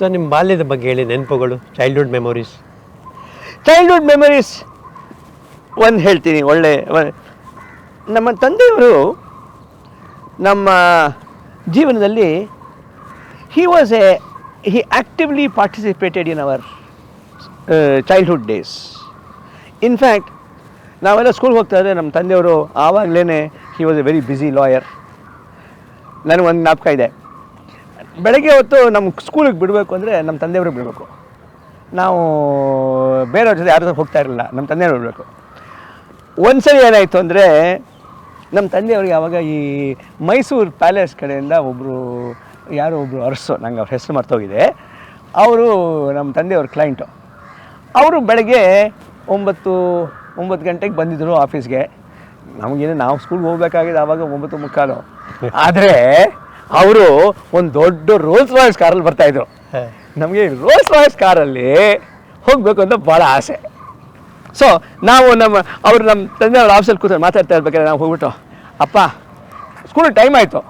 So ನಿಮ್ಮ ಬಾಲ್ಯದ ಬಗ್ಗೆ ಹೇಳಿ, ನೆನಪುಗಳು ಚೈಲ್ಡ್ಹುಡ್ ಮೆಮೊರೀಸ್ ಚೈಲ್ಡ್ಹುಡ್ ಮೆಮೊರೀಸ್ ಒಂದು ಹೇಳ್ತೀನಿ, ಒಳ್ಳೆ ನಮ್ಮ ತಂದೆಯವರು ನಮ್ಮ ಜೀವನದಲ್ಲಿ he was a he actively participated in our childhood days in fact ನಾವೆಲ್ಲ ಸ್ಕೂಲ್ಗೆ ಹೋಗ್ತಾ ಇದ್ದರೆ ನಮ್ಮ ತಂದೆಯವರು ಆವಾಗಲೇ he was a very busy lawyer ನನಗೊಂದು ಜ್ಞಾಪಕ ಇದೆ. ಬೆಳಗ್ಗೆ ಹೊತ್ತು ನಮ್ಮ ಸ್ಕೂಲಿಗೆ ಬಿಡಬೇಕು ಅಂದರೆ ನಮ್ಮ ತಂದೆಯವ್ರಿಗೆ ಬಿಡಬೇಕು. ನಾವು ಬೇರೆಯವ್ರ ಜೊತೆ ಯಾರ ಹೋಗ್ತಾ ಇರಲಿಲ್ಲ ನಮ್ಮ ತಂದೆಯವ್ರು ಬಿಡಬೇಕು. ಒಂದ್ಸರಿ ಏನಾಯಿತು ಅಂದರೆ ನಮ್ಮ ತಂದೆಯವ್ರಿಗೆ ಆವಾಗ ಈ ಮೈಸೂರು ಪ್ಯಾಲೇಸ್ ಕಡೆಯಿಂದ ಒಬ್ಬರು ಯಾರೋ ಒಬ್ಬರು ಅರಸು, ನಂಗೆ ಅವ್ರ ಹೆಸರು ಮರ್ತೋಗಿದೆ. ಅವರು ನಮ್ಮ ತಂದೆಯವ್ರ ಕ್ಲೈಂಟು ಅವರು ಬೆಳಗ್ಗೆ ಒಂಬತ್ತು ಒಂಬತ್ತು ಗಂಟೆಗೆ ಬಂದಿದ್ದರು ಆಫೀಸ್ಗೆ ನಮಗೇನು ನಾವು ಸ್ಕೂಲ್ಗೆ ಹೋಗ್ಬೇಕಾಗಿದೆ ಆವಾಗ ಒಂಬತ್ತು ಮುಕ್ಕಾಲು. ಆದರೆ ಅವರು ಒಂದು ದೊಡ್ಡ ರೋಲ್ಸ್ ರಾಯ್ಸ್ ಕಾರಲ್ಲಿ ಬರ್ತಾ ಇದ್ರು. ನಮಗೆ ರೋಲ್ಸ್ ರಾಯ್ಸ್ ಕಾರಲ್ಲಿ ಹೋಗಬೇಕು ಅಂತ ಭಾಳ ಆಸೆ. ಸೊ ನಾವು ನಮ್ಮ ಅವರು ನಮ್ಮ ತಂದೆಯವ್ರ ಆಫೀಸಲ್ಲಿ ಕೂತ್ಕೊಂಡು ಮಾತಾಡ್ತಾ ಇರ್ಬೇಕಾದ್ರೆ ನಾವು ಹೋಗ್ಬಿಟ್ಟು ಅಪ್ಪ ಸ್ಕೂಲ್ ಟೈಮ್ ಆಯಿತು.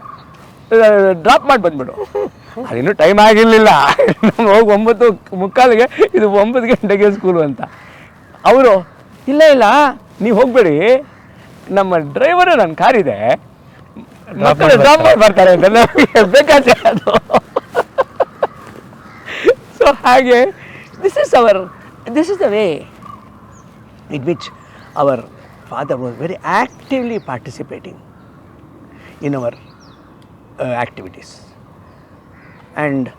ಡ್ರಾಪ್ ಮಾಡಿ ಬಂದ್ಬಿಡು. ಅದಿನ್ನೂ ಟೈಮ್ ಆಗಿರಲಿಲ್ಲ. ಹೋಗಿ ಒಂಬತ್ತು ಮುಕ್ಕಾಲಿಗೆ ಇದು ಒಂಬತ್ತು ಗಂಟೆಗೆ ಸ್ಕೂಲು ಅಂತ. ಅವರು ಇಲ್ಲ ಇಲ್ಲ ನೀವು ಹೋಗಬೇಡಿ. ನಮ್ಮ ಡ್ರೈವರು ನನ್ನ ಕಾರಿದೆ ಮಕ್ಕಳು ಡ್ರಾಪ್ ಮಾಡಿ ಬರ್ತಾರೆ ಅಂತ ನಮಗೆ ಬೇಕಾದ್ರೆ ಅದು ಸೊ ಹಾಗೆ this is our this is the way in which our father was very actively participating in our uh, activities and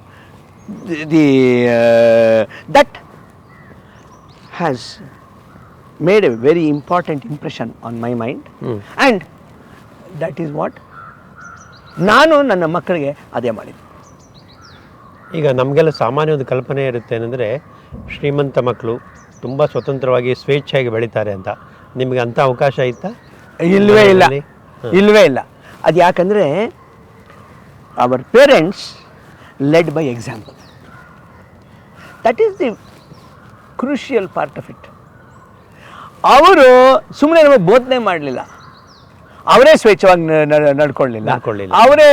the, the uh, that has made a very important impression on my mind and that is what ನಾನು ನನ್ನ ಮಕ್ಕಳಿಗೆ ಅದೇ ಮಾಡಿದ್ದೆ. ಈಗ ನಮಗೆಲ್ಲ ಸಾಮಾನ್ಯ ಒಂದು ಕಲ್ಪನೆ ಇರುತ್ತೆ ಏನಂದರೆ ಶ್ರೀಮಂತ ಮಕ್ಕಳು ತುಂಬ ಸ್ವತಂತ್ರವಾಗಿ ಸ್ವೇಚ್ಛೆಯಾಗಿ ಬೆಳೀತಾರೆ ಅಂತ. ನಿಮಗೆ ಅಂಥ ಅವಕಾಶ ಇತ್ತಾ? ಇಲ್ಲವೇ ಇಲ್ಲ. ಇಲ್ಲವೇ ಇಲ್ಲ. ಅದು ಯಾಕಂದರೆ our parents led by example that is the crucial part of it ಅವರು ಸುಮ್ಮನೆ ನಮಗೆ ಬೋಧನೆ ಮಾಡಲಿಲ್ಲ. ಅವರೇ ಸ್ವೇಚ್ಛವಾಗಿ ನಡ್ಕೊಳ್ಳಿಲ್ಲ. ಅವರೇ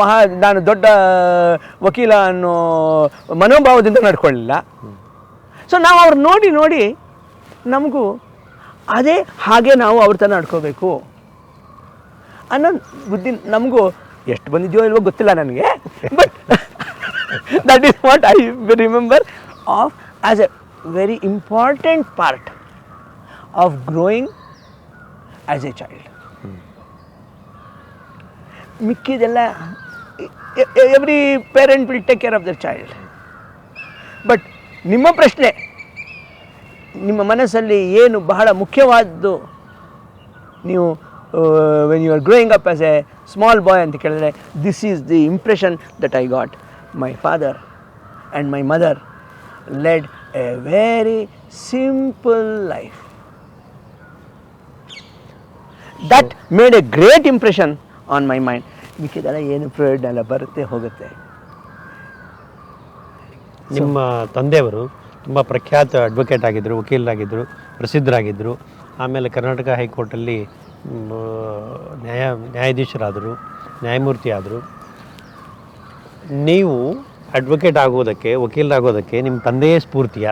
ಮಹಾ ನಾನು ದೊಡ್ಡ ವಕೀಲ ಅನ್ನೋ ಮನೋಭಾವದಿಂದ ನಡ್ಕೊಳ್ಳಿಲ್ಲ. ಸೊ ನಾವು ಅವ್ರು ನೋಡಿ ನೋಡಿ ನಮಗೂ ಅದೇ ಹಾಗೆ ನಾವು ಅವ್ರ ಥರ ನಡ್ಕೋಬೇಕು ಅನ್ನೋ ಬುದ್ಧಿ ನಮಗೂ ಎಷ್ಟು ಬಂದಿದೆಯೋ ಇಲ್ವೋ ಗೊತ್ತಿಲ್ಲ ನನಗೆ. But that is what I remember of as a very important part of growing as a child ಮಿಕ್ಕಿದೆಲ್ಲ every parent will take care of their child but ನಿಮ್ಮ ಪ್ರಶ್ನೆ, ನಿಮ್ಮ ಮನಸ್ಸಲ್ಲಿ ಏನು ಬಹಳ ಮುಖ್ಯವಾದ್ದು? ನೀವು when you are growing up as a small boy ಅಂತ ಕೇಳಿದ್ರೆ this is the impression that I got my father and my mother led a very simple life that made a great impression on my mind ಮಿಕ್ಕಿದೆಲ್ಲ ಏನು ಪ್ರಯೋಜನ ಎಲ್ಲ ಬರುತ್ತೆ ಹೋಗುತ್ತೆ. ನಿಮ್ಮ ತಂದೆಯವರು ತುಂಬ ಪ್ರಖ್ಯಾತ ಅಡ್ವೊಕೇಟ್ ಆಗಿದ್ದರು ವಕೀಲರಾಗಿದ್ದರು ಪ್ರಸಿದ್ಧರಾಗಿದ್ದರು ಆಮೇಲೆ ಕರ್ನಾಟಕ ಹೈಕೋರ್ಟಲ್ಲಿ ನ್ಯಾಯ ನ್ಯಾಯಾಧೀಶರಾದರು ನ್ಯಾಯಮೂರ್ತಿ ಆದರು ನೀವು ಅಡ್ವೊಕೇಟ್ ಆಗೋದಕ್ಕೆ ವಕೀಲರಾಗೋದಕ್ಕೆ ನಿಮ್ಮ ತಂದೆಯೇ ಸ್ಫೂರ್ತಿಯ?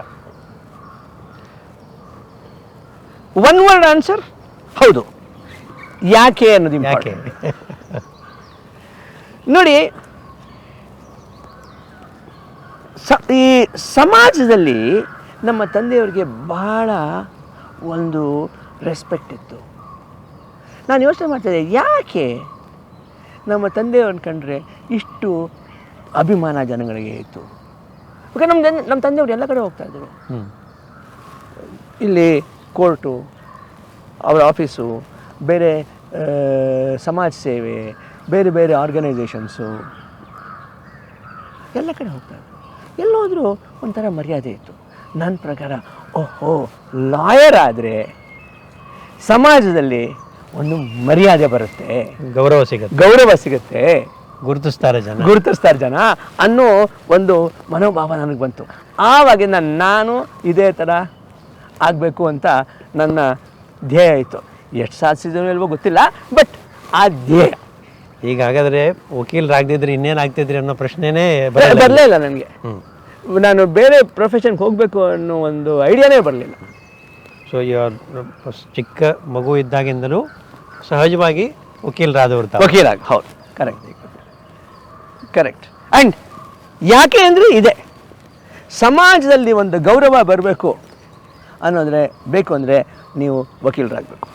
ಒನ್ ವರ್ಡ್ ಆನ್ಸರ್ ಹೌದು. ಯಾಕೆ ಅನ್ನೋದು ಯಾಕೆ? ನೋಡಿ ಸ ಈ ಸಮಾಜದಲ್ಲಿ ನಮ್ಮ ತಂದೆಯವರಿಗೆ ಬಹಳ ಒಂದು ರೆಸ್ಪೆಕ್ಟ್ ಇತ್ತು. ನಾನು ಯೋಚನೆ ಮಾಡ್ತಿದ್ದೆ ಯಾಕೆ ನಮ್ಮ ತಂದೆಯವ್ರನ್ನ ಕಂಡ್ರೆ ಇಷ್ಟು ಅಭಿಮಾನ ಜನಗಳಿಗೆ ಇತ್ತು? ಓಕೆ ನಮ್ಮ ತಂದೆ ನಮ್ಮ ತಂದೆಯವರು ಎಲ್ಲ ಕಡೆ ಹೋಗ್ತಾ ಇದ್ರು. ಇಲ್ಲಿ ಕೋರ್ಟು ಅವರ ಆಫೀಸು ಬೇರೆ ಸಮಾಜ ಸೇವೆ ಬೇರೆ ಬೇರೆ ಆರ್ಗನೈಸೇಷನ್ಸು ಎಲ್ಲ ಕಡೆ ಹೋಗ್ತಾರೆ ಎಲ್ಲೋದರೂ ಒಂಥರ ಮರ್ಯಾದೆ ಇತ್ತು. ನನ್ನ ಪ್ರಕಾರ ಓಹೋ ಲಾಯರ್ ಆದರೆ ಸಮಾಜದಲ್ಲಿ ಒಂದು ಮರ್ಯಾದೆ ಬರುತ್ತೆ. ಗೌರವ ಸಿಗುತ್ತೆ. ಗೌರವ ಸಿಗುತ್ತೆ. ಗುರುತಿಸ್ತಾರೆ ಜನ. ಗುರುತಿಸ್ತಾರೆ ಜನ ಅನ್ನೋ ಒಂದು ಮನೋಭಾವ ನನಗೆ ಬಂತು. ಆವಾಗಿಂದ ನಾನು ಇದೇ ಥರ ಆಗಬೇಕು ಅಂತ ನನ್ನ ಧ್ಯೇಯ ಇತ್ತು. ಎಷ್ಟು ಸಾಧಿಸಿದ್ರು ಇಲ್ವೋ ಗೊತ್ತಿಲ್ಲ ಬಟ್ ಆ ಧ್ಯೇಯ. ಈಗ ಹಾಗಾದರೆ ವಕೀಲರಾಗದಿದ್ರೆ ಇನ್ನೇನು ಆಗ್ತಿದ್ರಿ ಅನ್ನೋ ಪ್ರಶ್ನೆನೇ ಬರಲೇ ಇಲ್ಲ. ನನಗೆ. ನಾನು ಬೇರೆ ಪ್ರೊಫೆಷನ್ಗೆ ಹೋಗಬೇಕು ಅನ್ನೋ ಒಂದು ಐಡಿಯಾನೇ ಬರಲಿಲ್ಲ. ಸೊ ಚಿಕ್ಕ ಮಗು ಇದ್ದಾಗಿಂದಲೂ ಸಹಜವಾಗಿ ವಕೀಲರಾದವರು ವಕೀಲಾಗ ಹೌದು ಕರೆಕ್ಟ್ ಕರೆಕ್ಟ್ ಆ್ಯಂಡ್ ಯಾಕೆ ಅಂದರೆ ಇದೆ. ಸಮಾಜದಲ್ಲಿ ಒಂದು ಗೌರವ ಬರಬೇಕು ಅನ್ನೋದ್ರೆ ಬೇಕು ಅಂದರೆ ನೀವು ವಕೀಲರಾಗಬೇಕು.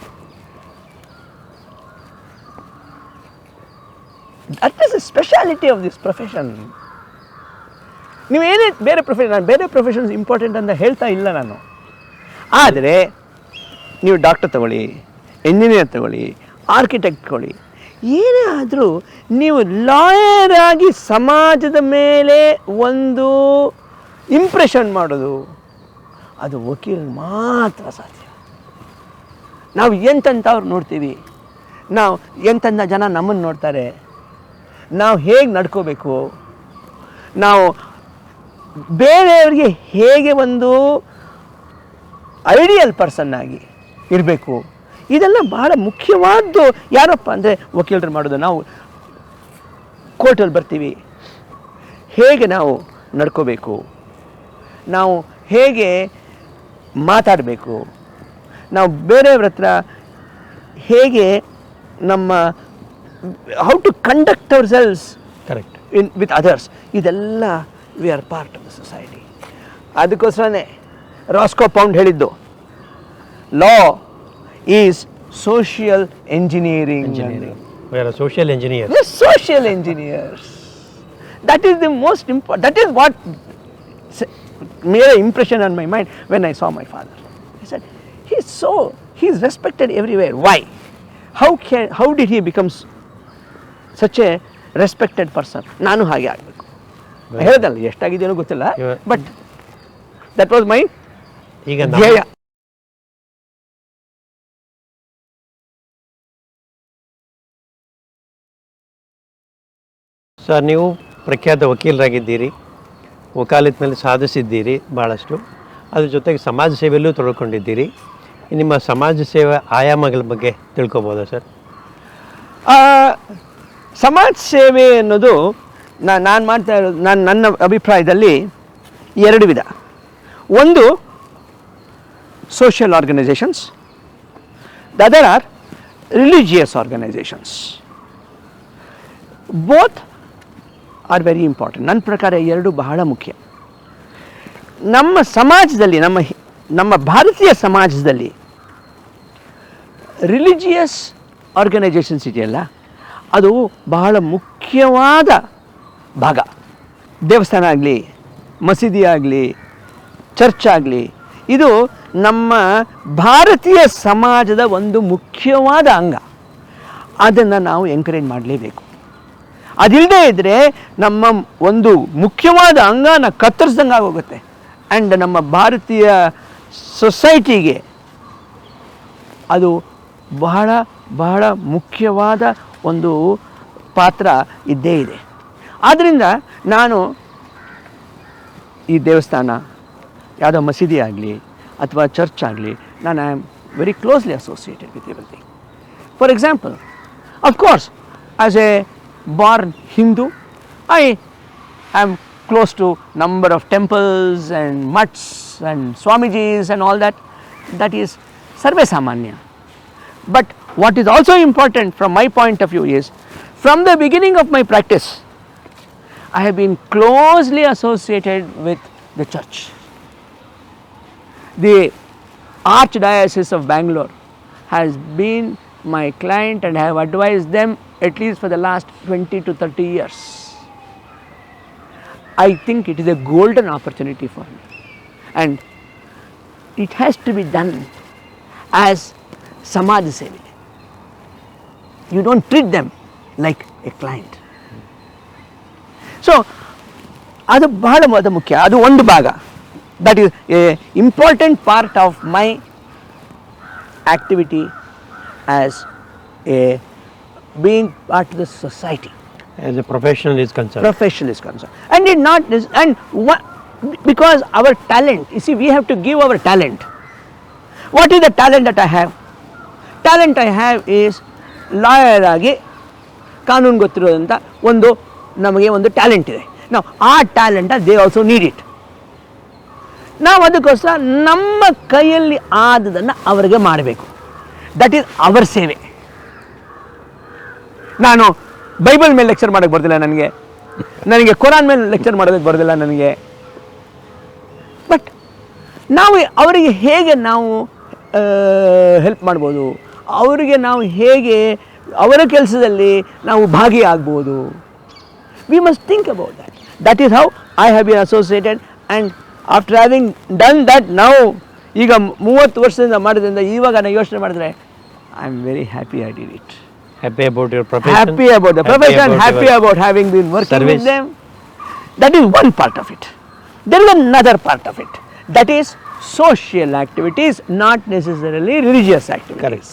That is a speciality of this profession ನೀವೇನೇ ಬೇರೆ ಪ್ರೊಫೆಷನ್ ನಾನು ಬೇರೆ ಪ್ರೊಫೆಷನ್ಸ್ ಇಂಪಾರ್ಟೆಂಟ್ ಅಂತ ಹೇಳ್ತಾ ಇಲ್ಲ ನಾನು. ಆದರೆ ನೀವು ಡಾಕ್ಟರ್ ತಗೊಳ್ಳಿ ಇಂಜಿನಿಯರ್ ತಗೊಳ್ಳಿ ಆರ್ಕಿಟೆಕ್ಟ್ ತಗೊಳ್ಳಿ, ಏನೇ ಆದರೂ ನೀವು ಲಾಯರ್ ಆಗಿ ಸಮಾಜದ ಮೇಲೆ ಒಂದು ಇಂಪ್ರೆಷನ್ ಮಾಡೋದು, ಅದು ವಕೀಲ್ ಮಾತ್ರ ಸಾಧ್ಯ. ನಾವು ಎಂತೆಂಥವ್ರು ನೋಡ್ತೀವಿ? ನಾವು ಎಂತೆಂಥ ಜನ ನಮ್ಮನ್ನು ನೋಡ್ತಾರೆ? ನಾವು ಹೇಗೆ ನಡ್ಕೋಬೇಕು? ನಾವು ಬೇರೆಯವರಿಗೆ ಹೇಗೆ ಒಂದು ಐಡಿಯಲ್ ಪರ್ಸನ್ ಆಗಿ ಇರಬೇಕು? ಇದೆಲ್ಲ ಬಹಳ ಮುಖ್ಯವಾದ್ದು ಯಾರಪ್ಪ ಅಂದರೆ ವಕೀಲರು ಮಾಡೋದು. ನಾವು ಕೋರ್ಟಲ್ಲಿ ಬರ್ತೀವಿ. ಹೇಗೆ ನಾವು ನಡ್ಕೋಬೇಕು? ನಾವು ಹೇಗೆ ಮಾತಾಡಬೇಕು? ನಾವು ಬೇರೆಯವ್ರ ಹತ್ರ ಹೇಗೆ ನಮ್ಮ how to conduct ourselves correct in with others ಇದೆಲ್ಲ we are part of the society ಅದಕ್ಕೋಸ್ಕರನೇ ರಾಸ್ಕೋ ಪೌಂಡ್ ಹೇಳಿದ್ದು law is social engineering engineering we are social engineer social engineers that is the most import that is what made an impression on my mind when I saw my father. I said, he's so, he's respected everywhere. Why? How can, how did he become a respected person ನಾನು ಹಾಗೆ ಆಗಬೇಕು. ಹೇಳ್ದಲ್ಲ ಎಷ್ಟಾಗಿದೆಯೋ ಗೊತ್ತಿಲ್ಲ but that was my ಈಗ ಧ್ಯೇಯ. Sir ನೀವು ಪ್ರಖ್ಯಾತ ವಕೀಲರಾಗಿದ್ದೀರಿ ವಕಾಲತ್ನಲ್ಲಿ ಸಾಧಿಸಿದ್ದೀರಿ ಭಾಳಷ್ಟು ಅದ್ರ ಜೊತೆಗೆ ಸಮಾಜ ಸೇವೆಯಲ್ಲೂ ತೊಡ್ಕೊಂಡಿದ್ದೀರಿ. ನಿಮ್ಮ ಸಮಾಜ ಸೇವೆ ಆಯಾಮಗಳ ಬಗ್ಗೆ ತಿಳ್ಕೊಬೋದಾ ಸರ್? ಆ, ಸಮಾಜ ಸೇವೆ ಅನ್ನೋದು ನಾನು ಮಾಡ್ತಾ ಇರೋದು, ನಾನು ನನ್ನ ಅಭಿಪ್ರಾಯದಲ್ಲಿ ಎರಡು ವಿಧ. ಒಂದು social organisations the other are religious organisations both are very important ನನ್ನ ಪ್ರಕಾರ ಎರಡು ಬಹಳ ಮುಖ್ಯ. ನಮ್ಮ ಸಮಾಜದಲ್ಲಿ, ನಮ್ಮ ನಮ್ಮ ಭಾರತೀಯ ಸಮಾಜದಲ್ಲಿ ರಿಲಿಜಿಯಸ್ ಆರ್ಗನೈಸೇಷನ್ಸ್ ಇದೆಯಲ್ಲ? ಅದು ಬಹಳ ಮುಖ್ಯವಾದ ಭಾಗ. ದೇವಸ್ಥಾನ ಆಗಲಿ, ಮಸೀದಿ ಆಗಲಿ, ಚರ್ಚ್ ಆಗಲಿ, ಇದು ನಮ್ಮ ಭಾರತೀಯ ಸಮಾಜದ ಒಂದು ಮುಖ್ಯವಾದ ಅಂಗ. ಅದನ್ನು ನಾವು ಎಂಕರೇಜ್ ಮಾಡಲೇಬೇಕು. ಅದಿಲ್ಲದೆ ಇದ್ದರೆ ನಮ್ಮ ಒಂದು ಮುಖ್ಯವಾದ ಅಂಗನ ಕತ್ತರಿಸ್ದಂಗೆ ಆಗೋಗುತ್ತೆ. ಆ್ಯಂಡ್ ನಮ್ಮ ಭಾರತೀಯ ಸೊಸೈಟಿಗೆ ಅದು ಬಹಳ ಬಹಳ ಮುಖ್ಯವಾದ ಒಂದು ಪಾತ್ರ ಇದ್ದೇ ಇದೆ. ಆದ್ದರಿಂದ ನಾನು ಈ ದೇವಸ್ಥಾನ, ಯಾವುದೋ ಮಸೀದಿ ಆಗಲಿ ಅಥವಾ ಚರ್ಚ್ ಆಗಲಿ, ನಾನು I am very closely associated with everything for example of course as a born Hindu I am close to number of temples and mutts and swamijis and all that that is ಸರ್ವೇ ಸಾಮಾನ್ಯ But what is also important from my point of view is from the beginning of my practice, I have been closely associated with the church. The Archdiocese of Bangalore has been my client and I have advised them at least for the last 20 to 30 years. I think it is a golden opportunity for me. And it has to be done as Samaj Sevi. You don't treat them like a client. So ಅದು ಬಹಳ ಮೊದ ಮುಖ್ಯ ಅದು ಒಂದು ಭಾಗ that is a important part of my activity as a being part of the society as a professional is concern profession is concerned. And it not is- and what, because our talent, you see, we have to give our talent. What is the talent that I have? Talent I have is lawyer ಆಗಿ ಕಾನೂನು ಗೊತ್ತಿರೋದಂಥ ಒಂದು ನಮಗೆ ಒಂದು talent ಇದೆ. ನಾವು ಆ talent they also need it ನಾವು ಅದಕ್ಕೋಸ್ಕರ ನಮ್ಮ ಕೈಯಲ್ಲಿ ಆದದನ್ನು ಅವರಿಗೆ ಮಾಡಬೇಕು. ದಟ್ ಈಸ್ ಅವರ್ ಸೇವೆ. ನಾನು ಬೈಬಲ್ ಮೇಲೆ ಲೆಕ್ಚರ್ ಮಾಡೋಕ್ಕೆ ಬರೋದಿಲ್ಲ ನನಗೆ. ನನಗೆ ಕುರಾನ್ ಮೇಲೆ ಲೆಕ್ಚರ್ ಮಾಡೋದಕ್ಕೆ ಬರೋದಿಲ್ಲ ನನಗೆ. ಬಟ್ ನಾವು ಅವರಿಗೆ ಹೇಗೆ ನಾವು ಹೆಲ್ಪ್ ಮಾಡ್ಬೋದು? ಅವರಿಗೆ ನಾವು ಹೇಗೆ ಅವರ ಕೆಲಸದಲ್ಲಿ ನಾವು ಭಾಗಿಯಾಗ್ಬೋದು? We must think about that that is how I have been associated and after having done that ನಾವು ಈಗ ಮೂವತ್ತು ವರ್ಷದಿಂದ ಮಾಡಿದ್ರಿಂದ ಇವಾಗ ನಾನು ಯೋಚನೆ ಮಾಡಿದ್ರೆ I am very happy I did it happy about your profession happy about the profession happy about having been work with with that is one part of it it. Is another part of it that is social activities not necessarily religious activities activities.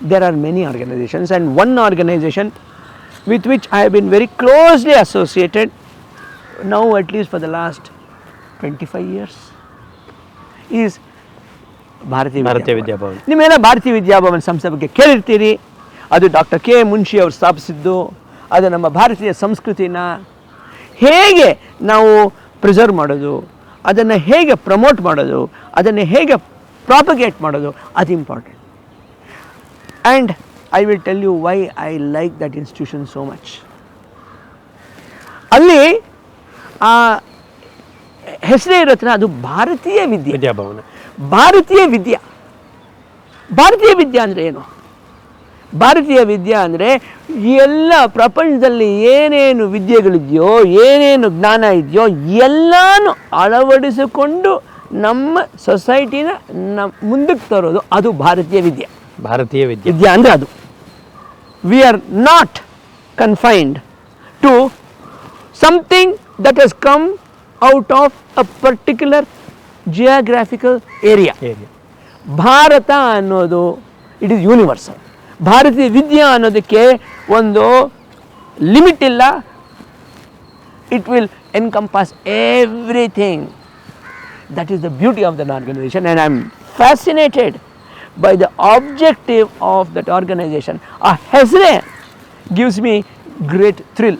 There are many organizations, and one organization with which I have been very closely associated now, at least for the last 25 years, is Bharatiya Bharatiya Vidya Bhavan. ನಿಮ್ಮೆಲ್ಲ ಭಾರತೀಯ ವಿದ್ಯಾಭವನ್ ಸಂಸ್ಥೆ ಬಗ್ಗೆ ಕೇಳಿರ್ತೀರಿ. ಅದು doctor K Munshi ಅವರು ಸ್ಥಾಪಿಸಿದ್ದು ಅದು ನಮ್ಮ ಭಾರತೀಯ ಸಂಸ್ಕೃತಿನ ಹೇಗೆ ನಾವು ಪ್ರಿಸರ್ವ್ ಮಾಡೋದು ಅದನ್ನು ಹೇಗೆ ಪ್ರಮೋಟ್ ಮಾಡೋದು ಅದನ್ನು ಹೇಗೆ ಪ್ರಾಪಗೇಟ್ ಮಾಡೋದು ಅದು important and I will tell you why I like that institution so much ಅಲ್ಲಿ ಆ ಹೆಸರೇ ಇರೋತ್ರ ಅದು ಭಾರತೀಯ ವಿದ್ಯೆ. ವಿದ್ಯಾಭವನ. ಭಾರತೀಯ ವಿದ್ಯಾ. ಭಾರತೀಯ ವಿದ್ಯಾ ಅಂದರೆ ಏನು? ಭಾರತೀಯ ವಿದ್ಯಾ ಅಂದರೆ ಎಲ್ಲ ಪ್ರಪಂಚದಲ್ಲಿ ಏನೇನು ವಿದ್ಯೆಗಳಿದೆಯೋ ಏನೇನು ಜ್ಞಾನ ಇದೆಯೋ ಎಲ್ಲನೂ ಅಳವಡಿಸಿಕೊಂಡು ನಮ್ಮ ಸೊಸೈಟಿನ ನಮ್ಮ ಮುಂದಕ್ಕೆ ತರೋದು ಅದು ಭಾರತೀಯ ವಿದ್ಯೆ. ಭಾರತೀಯ ವಿದ್ಯೆ. ವಿದ್ಯಾ ಅಂದರೆ ಅದು. We are not confined to something that has come out of a particular geographical area area Bharata ಅನ್ನೋದು it is universal Bharatiya Vidya ಅನ್ನೋದಕ್ಕೆ ಒಂದು ಲಿಮಿಟ್ ಇಲ್ಲ. It will encompass everything that is the beauty of than organisation and I am fascinated by the objective of that organization. ಆ ಹೆಸರೇ gives me great thrill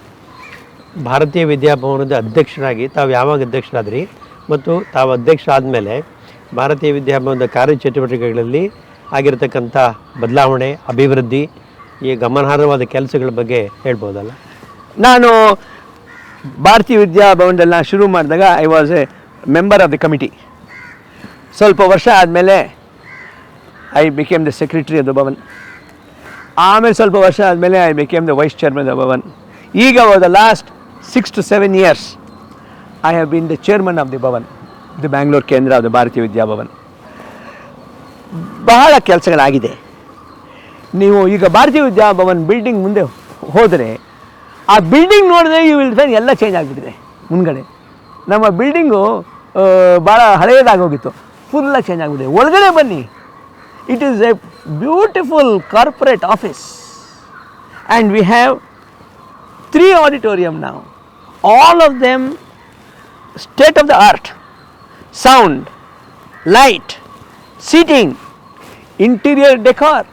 Bharatiya ವಿದ್ಯಾಭವನದ ಅಧ್ಯಕ್ಷರಾಗಿ ತಾವು ಯಾವಾಗ ಅಧ್ಯಕ್ಷರಾದ್ರಿ? ಮತ್ತು ತಾವು ಅಧ್ಯಕ್ಷರಾದಮೇಲೆ ಭಾರತೀಯ ವಿದ್ಯಾಭವನದ ಕಾರ್ಯಚಟುವಟಿಕೆಗಳಲ್ಲಿ ಆಗಿರತಕ್ಕಂಥ ಬದಲಾವಣೆ ಅಭಿವೃದ್ಧಿ ಈ ಗಮನಾರ್ಹವಾದ ಕೆಲಸಗಳ ಬಗ್ಗೆ ಹೇಳ್ಬೋದಲ್ಲ? ನಾನು ಭಾರತೀಯ ವಿದ್ಯಾಭವನದಲ್ಲಿ ಶುರು ಮಾಡಿದಾಗ I was a member of the committee ಸ್ವಲ್ಪ ವರ್ಷ ಆದಮೇಲೆ I became the secretary of the Bhavan ಆಮೇಲೆ ಸ್ವಲ್ಪ ವರ್ಷ ಆದಮೇಲೆ I became the vice chairman the Bhavan ಈಗ the last six to seven years I have been the chairman of the Bhavan the Bangalore Kendra of the ಭಾರತೀಯ ವಿದ್ಯಾಭವನ್ ಬಹಳ ಕೆಲಸಗಳಾಗಿದೆ. ನೀವು ಈಗ ಭಾರತೀಯ ವಿದ್ಯಾಭವನ್ ಬಿಲ್ಡಿಂಗ್ ಮುಂದೆ ಹೋದರೆ, ಆ ಬಿಲ್ಡಿಂಗ್ ನೋಡಿದ್ರೆ ಯು ವಿಲ್ ಫೈನ್ ಎಲ್ಲ ಚೇಂಜ್ ಆಗಿಬಿಟ್ಟಿದೆ ಮುಂದ್ಗಡೆ. ನಮ್ಮ ಬಿಲ್ಡಿಂಗು ಭಾಳ ಹಳೆಯದಾಗೋಗಿತ್ತು ಫುಲ್ಲ ಚೇಂಜ್ ಆಗಿಬಿಟ್ಟಿದೆ. ಒಳಗಡೆ ಬನ್ನಿ. It is a beautiful corporate office and we have three auditorium ನಾವು all of them state of the art sound light seating, interior decor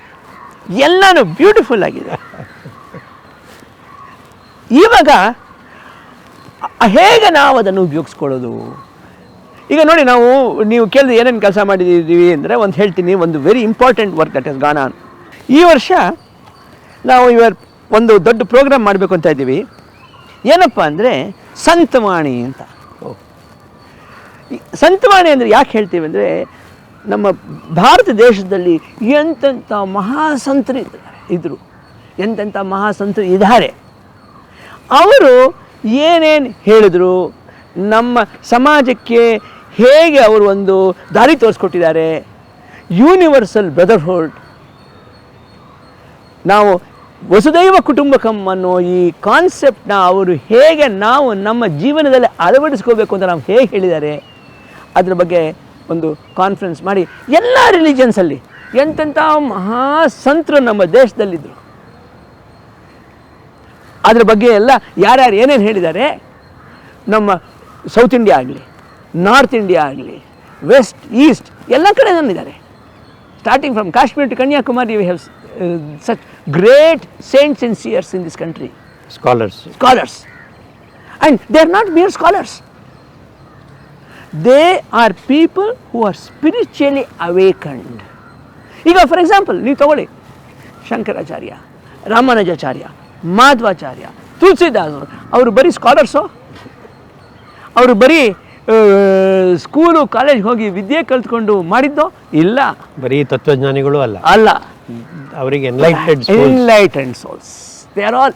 ಎಲ್ಲನೂ ಬ್ಯೂಟಿಫುಲ್ ಆಗಿದೆ. ಇವಾಗ ಹೇಗೆ ನಾವು ಅದನ್ನು ಉಪಯೋಗಿಸ್ಕೊಳ್ಳೋದು? ಈಗ ನೋಡಿ ನಾವು ನೀವು ಕೇಳಿದ್ರೆ ಏನೇನು ಕೆಲಸ ಮಾಡಿದ್ದೀವಿ ಅಂದರೆ ಒಂದು ಹೇಳ್ತೀನಿ ಒಂದು very important work that is gone on ಈ ವರ್ಷ ನಾವು ಇವರ್ ಒಂದು ದೊಡ್ಡ ಪ್ರೋಗ್ರಾಮ್ ಮಾಡಬೇಕು ಅಂತ ಇದ್ದೀವಿ. ಏನಪ್ಪ ಅಂದರೆ ಸಂತವಾಣಿ ಅಂತ. ಸಂತವಾಣಿ ಅಂದರೆ ಯಾಕೆ ಹೇಳ್ತೀವಿ ಅಂದರೆ ನಮ್ಮ ಭಾರತ ದೇಶದಲ್ಲಿ ಎಂತೆಂಥ ಮಹಾಸಂತರು ಇದ್ದರು ಎಂತೆಂಥ ಮಹಾಸಂತರು ಇದ್ದಾರೆ. ಅವರು ಏನೇನು ಹೇಳಿದ್ರು ನಮ್ಮ ಸಮಾಜಕ್ಕೆ ಹೇಗೆ ಅವರು ಒಂದು ದಾರಿ ತೋರಿಸ್ಕೊಟ್ಟಿದ್ದಾರೆ? ಯೂನಿವರ್ಸಲ್ ಬ್ರದರ್ಹುಡ್ ನಾವು ವಸುದೈವ ಕುಟುಂಬಕಂ ಅನ್ನೋ ಈ ಕಾನ್ಸೆಪ್ಟನ್ನ ಅವರು ಹೇಗೆ ನಾವು ನಮ್ಮ ಜೀವನದಲ್ಲಿ ಅಳವಡಿಸ್ಕೋಬೇಕು ಅಂತ ನಾವು ಹೇಗೆ ಹೇಳಿದ್ದಾರೆ? ಅದ್ರ ಬಗ್ಗೆ ಒಂದು ಕಾನ್ಫರೆನ್ಸ್ ಮಾಡಿ. ಎಲ್ಲ ರಿಲಿಜನ್ಸಲ್ಲಿ ಎಂತೆಂಥ ಮಹಾ ಸಂತರು ನಮ್ಮ ದೇಶದಲ್ಲಿದ್ದರು ಅದ್ರ ಬಗ್ಗೆ ಎಲ್ಲ ಯಾರ್ಯಾರು ಏನೇನು ಹೇಳಿದ್ದಾರೆ? ನಮ್ಮ ಸೌತ್ ಇಂಡಿಯಾ ಆಗಲಿ ನಾರ್ತ್ ಇಂಡಿಯಾ ಆಗಲಿ ವೆಸ್ಟ್ ಈಸ್ಟ್ ಎಲ್ಲ ಕಡೆ ನಂದಿದ್ದಾರೆ starting from Kashmir to Kanyakumari we have such great saints in seers in this country scholars scholars and they are not mere scholars they are people who are spiritually awakened ಈಗ for example ನೀವು ತಗೊಳ್ಳಿ. ಶಂಕರಾಚಾರ್ಯ ರಾಮಾನುಜಾಚಾರ್ಯ ಮಾಧ್ವಾಚಾರ್ಯ ತುಳಸಿದಾಸರು ಅವರು ಬರೀ scholars ಅವರು ಬರೀ school college ಹೋಗಿ ವಿದ್ಯೆ ಕಲ್ತ್ಕೊಂಡು ಮಾಡಿದ್ದೋ? ಇಲ್ಲ. ಬರೀ ತತ್ವಜ್ಞಾನಿಗಳು ಅಲ್ಲ. ಅಲ್ಲ. ಅವರಿಗೆ enlightened enlightened souls they are all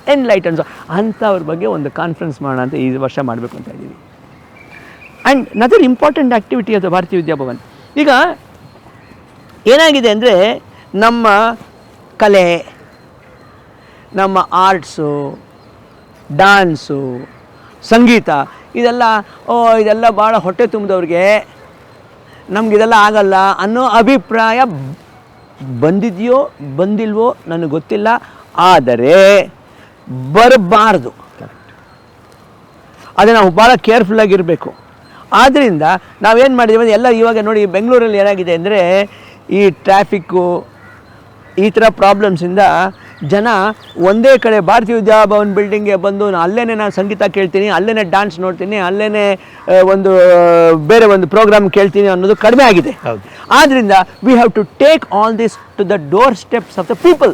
ಅಂತ ಅಂಥವ್ರ ಬಗ್ಗೆ ಒಂದು ಕಾನ್ಫರೆನ್ಸ್ ಮಾಡೋಣ ಅಂತ ಈ ವರ್ಷ ಮಾಡಬೇಕು ಅಂತ ಇದ್ದೀವಿ. ಆ್ಯಂಡ್ ನದರ್ ಇಂಪಾರ್ಟೆಂಟ್ ಆ್ಯಕ್ಟಿವಿಟಿ ಅದು ಭಾರತೀಯ ವಿದ್ಯಾಭವನ್ ಈಗ ಏನಾಗಿದೆ ಅಂದರೆ ನಮ್ಮ ಕಲೆ ನಮ್ಮ ಆರ್ಟ್ಸು ಡಾನ್ಸು ಸಂಗೀತ ಇದೆಲ್ಲ, ಓ, ಇದೆಲ್ಲ ಭಾಳ ಹೊಟ್ಟೆ ತುಂಬಿದವ್ರಿಗೆ. ನಮಗಿದೆಲ್ಲ ಆಗಲ್ಲ ಅನ್ನೋ ಅಭಿಪ್ರಾಯ ಬಂದಿದೆಯೋ, ಬಂದಿಲ್ವೋ ನನಗೆ ಗೊತ್ತಿಲ್ಲ. ಆದರೆ ಬರಬಾರ್ದು. ಅದೇ ನಾವು ಭಾಳ ಕೇರ್ಫುಲ್ಲಾಗಿರಬೇಕು ಆದ್ದರಿಂದ ನಾವೇನು ಮಾಡಿದ್ದೀವಿ ಅಂದರೆ ಎಲ್ಲ ಇವಾಗ ನೋಡಿ ಬೆಂಗಳೂರಲ್ಲಿ ಏನಾಗಿದೆ ಅಂದರೆ ಈ ಟ್ರಾಫಿಕ್ಕು ಈ ಥರ ಪ್ರಾಬ್ಲಮ್ಸಿಂದ ಜನ ಒಂದೇ ಕಡೆ ಭಾರತೀಯ ವಿದ್ಯಾಭವನ್ ಬಿಲ್ಡಿಂಗ್ಗೆ ಬಂದು ನಾನು ಅಲ್ಲೇ ನಾನು ಸಂಗೀತ ಕೇಳ್ತೀನಿ ಅಲ್ಲೇ ಡ್ಯಾನ್ಸ್ ನೋಡ್ತೀನಿ ಅಲ್ಲೇ ಒಂದು ಬೇರೆ ಒಂದು ಪ್ರೋಗ್ರಾಮ್ ಕೇಳ್ತೀನಿ ಅನ್ನೋದು ಕಡಿಮೆ ಆಗಿದೆ. ಆದ್ದರಿಂದ we have to take all this to the doorsteps of the people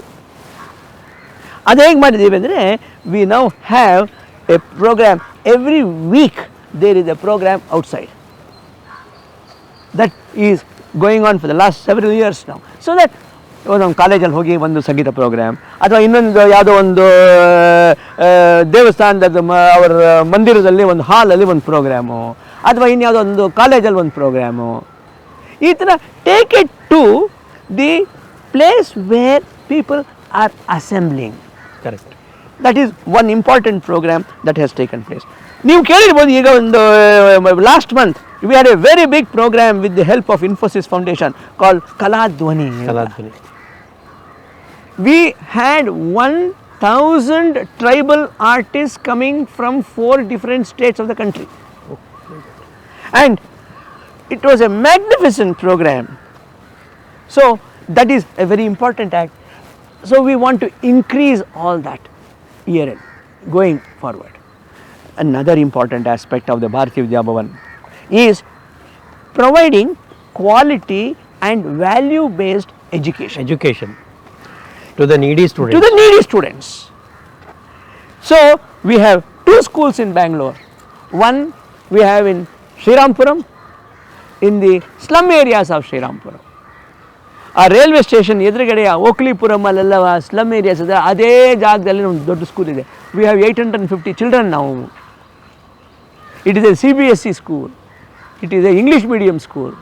ಅದು ಹೇಗೆ ಮಾಡಿದ್ದೀವಿ ಅಂದರೆ we now have a programme every week there is a programme outside that is going on for the last several years ನಾವು so that ನಮ್ಮ ಕಾಲೇಜಲ್ಲಿ ಹೋಗಿ ಒಂದು ಸಂಗೀತ program ಅಥವಾ ಇನ್ನೊಂದು ಯಾವುದೋ ಒಂದು ದೇವಸ್ಥಾನದ ಅವರ ಮಂದಿರದಲ್ಲಿ ಒಂದು ಹಾಲಲ್ಲಿ ಒಂದು ಪ್ರೋಗ್ರಾಮು ಅಥವಾ ಇನ್ಯಾವುದೋ ಒಂದು ಕಾಲೇಜಲ್ಲಿ ಒಂದು ಪ್ರೋಗ್ರಾಮು ಈ ಥರ take it to the place where people are assembling correct that is one important programme that has taken place ನೀವು ಕೇಳಿರ್ಬೋದು ಈಗ ಒಂದು last month we had a very big programme with the help of Infosys foundation call Kaladhwani Kaladhwani we had 1000 tribal artists coming from four different states of the country. And it was a magnificent program. So that is a very important act. So we want to increase all that year end going forward. Another important aspect of the bharatiya vidya bhavan is providing quality and value based education Education to the needy to student the needy students. So we have two schools in Bangalore. One we have in Srirampuram, in the slum areas of Srirampuram. ಆ railway station ಎದುರುಗಡೆ ಓಕ್ಲಿಪುರಂ ಅಲ್ಲೆಲ್ಲ slum areas ಇದೆ ಅದೇ ಜಾಗದಲ್ಲಿ ಒಂದು ದೊಡ್ಡ school ಇದೆ we have eight hundred and fifty children ನಾವು it is a C B S C school it is a English medium school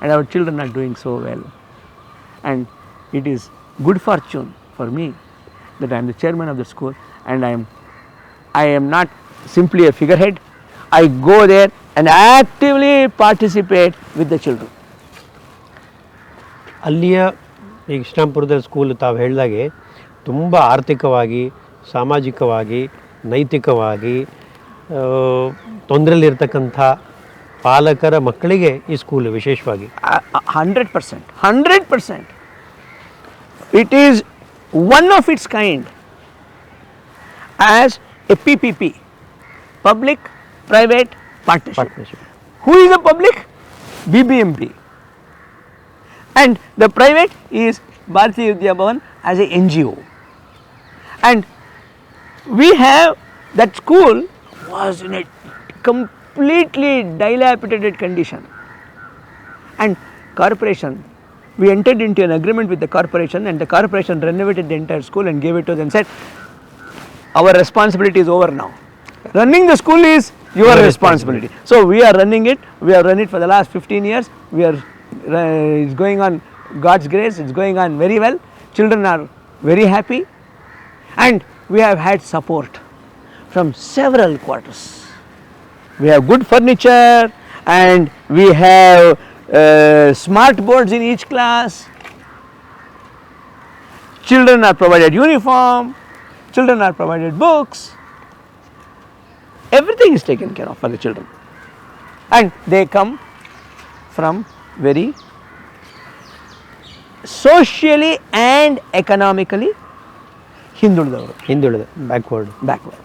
and our children are doing so well. And it is good fortune for me that I am the chairman of the school and I am, I am not simply a figurehead. I go there and actively participate with the children. ಅಲ್ಲಿಯ ಈಗ ಶ್ರೀರಾಮ್ಪುರದ school ತಾವು ಹೇಳಿದಾಗೆ ತುಂಬ ಆರ್ಥಿಕವಾಗಿ ಸಾಮಾಜಿಕವಾಗಿ ನೈತಿಕವಾಗಿ ತೊಂದರೆಯಲ್ಲಿರ್ತಕ್ಕಂಥ ಪಾಲಕರ ಮಕ್ಕಳಿಗೆ ಈ ಸ್ಕೂಲ್ ವಿಶೇಷವಾಗಿ hundred percent hundred percent It is one of its kind as a PPP, public private partnership. partnership. Who is the public? BBMP. And the private is Bharatiya Yudhya Bhavan as a NGO. And we have that school was in a completely dilapidated condition and corporation we entered into an agreement with the corporation and the corporation renovated the entire school and gave it to them and said, our responsibility is over now. Running the school is your responsibility. So we are running it. We have run it for the last 15 years. We are uh, it's going on God's grace. It's going on very well. Children are very happy, and we have had support from several quarters. We have good furniture, and we have uh, smart boards in each class. Children are provided uniform. Children are provided books everything is taken care of for the children and they come from very socially and economically ಹಿಂದುಳಿದವರು ಹಿಂದುಳಿದ backward backward